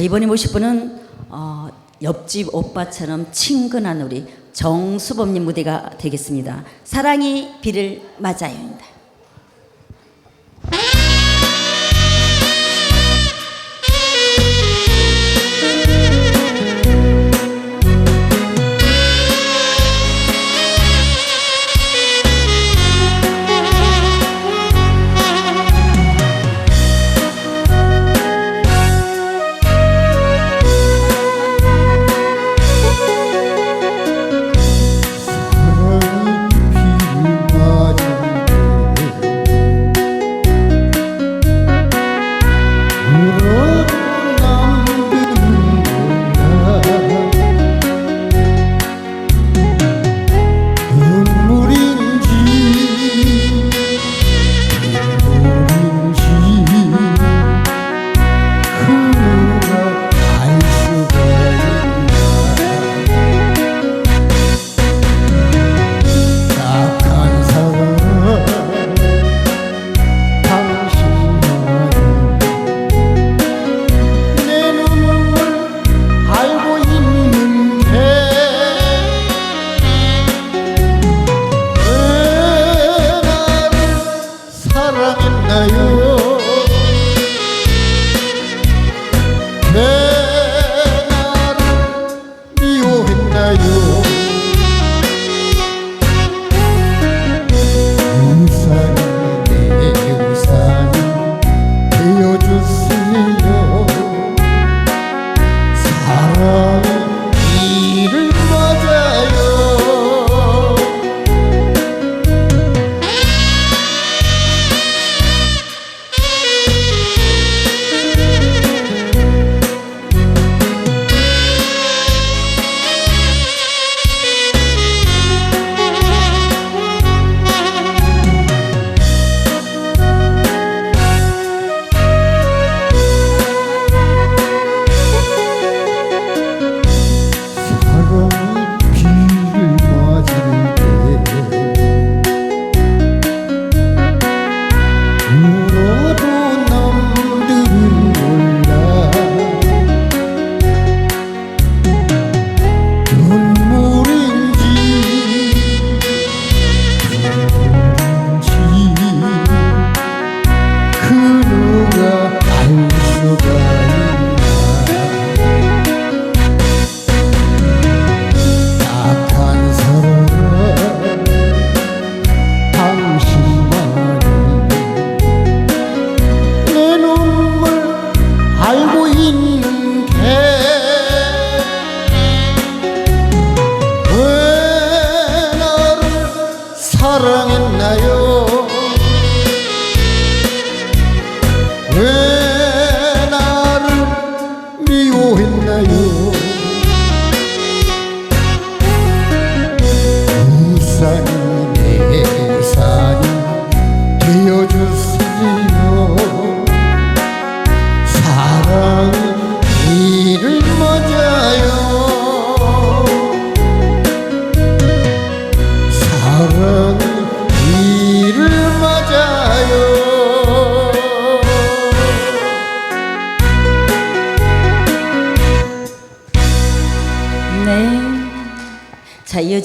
이번에 모실 분은 어, 옆집 오빠처럼 친근한 우리 정수범님 무대가 되겠습니다. 사랑이 비를 맞아요입니다. 사랑했나요? 왜 나를 미워했나요? 우산이 내 산이 되어주세요. 사랑 자, 이어